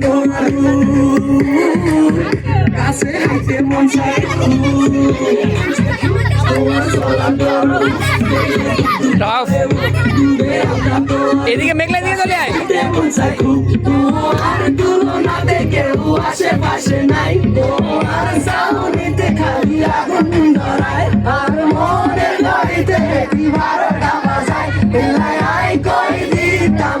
বন্ধু কাছে আইতে মন চাই এদিকে মেঘলা দিকে চলে আয় আশেপাশে নাই আর সামনেতে খালি আগুন ধরায় আর মনের গাড়িতে বারোটা বাজায় আই কই দিতাম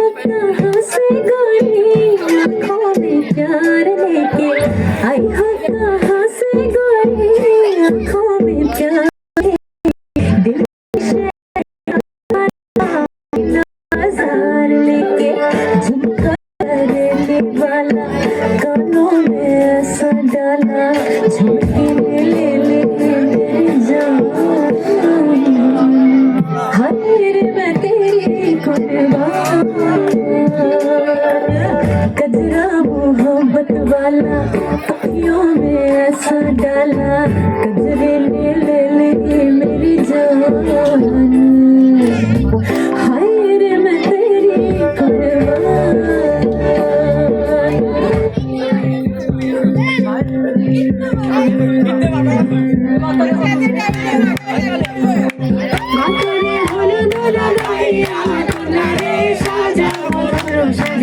डाला क्यों मैं ऐसा डाला कजरे ने ले ली मेरी जान हाय रे मैं तेरी परवान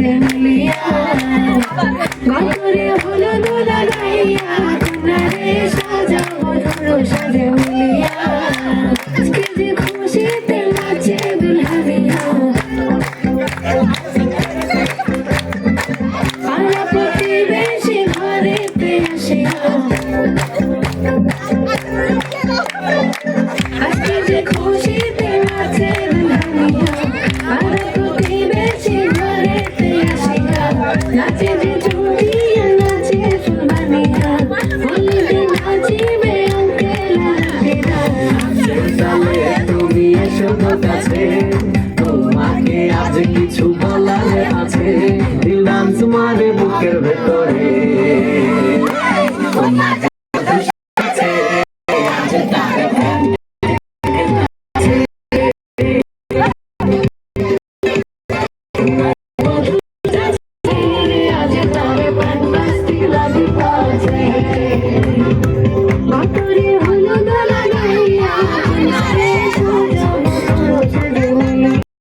করে হুলিয়া সাজাও সাজে তোমার বুকের ভেতরে